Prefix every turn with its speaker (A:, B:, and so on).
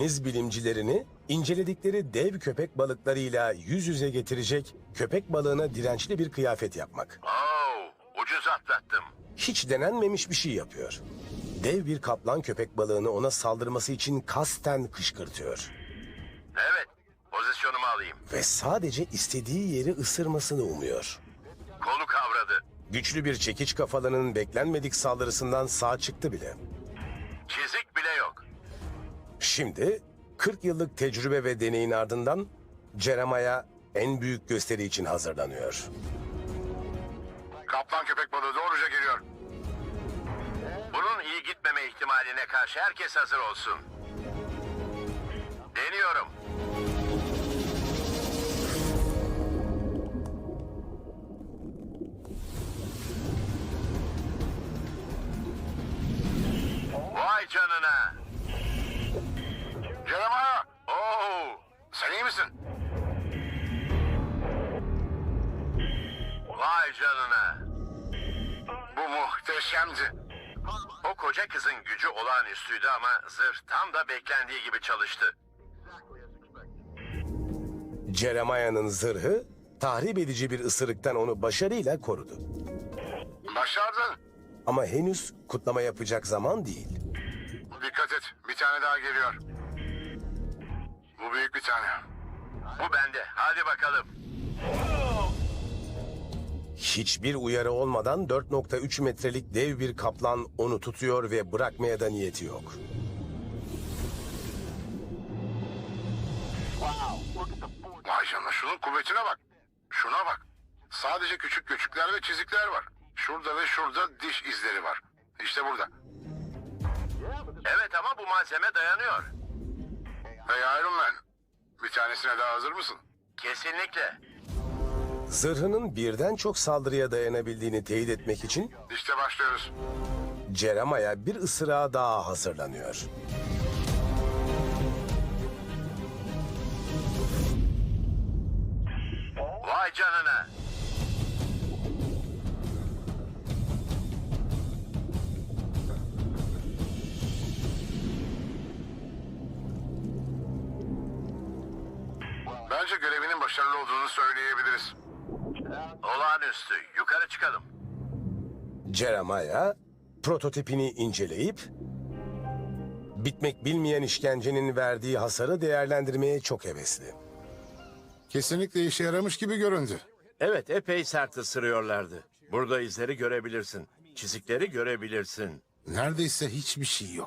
A: Deniz bilimcilerini inceledikleri dev köpek balıklarıyla yüz yüze getirecek köpek balığına dirençli bir kıyafet yapmak.
B: Oo, ucuz atlattım.
A: Hiç denenmemiş bir şey yapıyor. Dev bir kaplan köpek balığını ona saldırması için kasten kışkırtıyor.
B: Evet, pozisyonumu alayım.
A: Ve sadece istediği yeri ısırmasını umuyor.
B: Kolu kavradı.
A: Güçlü bir çekiç kafalının beklenmedik saldırısından sağ çıktı bile. Şimdi 40 yıllık tecrübe ve deneyin ardından Jeremiah en büyük gösteri için hazırlanıyor.
B: Kaplan köpek balığı doğruca geliyor. Bunun iyi gitmeme ihtimaline karşı herkes hazır olsun. Deniyorum. Vay canına. Jeremiah. Oo, sen iyi misin? Vay canına. Bu muhteşemdi. O koca kızın gücü olağanüstüydü ama zırh tam da beklendiği gibi çalıştı.
A: Jeremiah'ın zırhı tahrip edici bir ısırıktan onu başarıyla korudu.
B: Başardın.
A: Ama henüz kutlama yapacak zaman değil.
B: Dikkat et. Bir tane daha geliyor. Bu büyük bir tane. Bu bende. Hadi bakalım.
A: Hiçbir uyarı olmadan 4.3 metrelik dev bir kaplan onu tutuyor ve bırakmaya da niyeti yok.
B: Vay canına şunun kuvvetine bak. Şuna bak. Sadece küçük göçükler ve çizikler var. Şurada ve şurada diş izleri var. İşte burada. Evet ama bu malzeme dayanıyor. Hey Iron Man. Bir tanesine daha hazır mısın? Kesinlikle.
A: Zırhının birden çok saldırıya dayanabildiğini teyit etmek için
B: İşte başlıyoruz.
A: Jeremiah bir ısırığa daha hazırlanıyor.
B: Vay canına. Bence görevinin başarılı olduğunu söyleyebiliriz. Olağanüstü. Yukarı çıkalım.
A: Jeremiah prototipini inceleyip bitmek bilmeyen işkencenin verdiği hasarı değerlendirmeye çok hevesli.
C: Kesinlikle işe yaramış gibi göründü.
D: Evet, epey sert ısırıyorlardı. Burada izleri görebilirsin. Çizikleri görebilirsin.
C: Neredeyse hiçbir şey yok.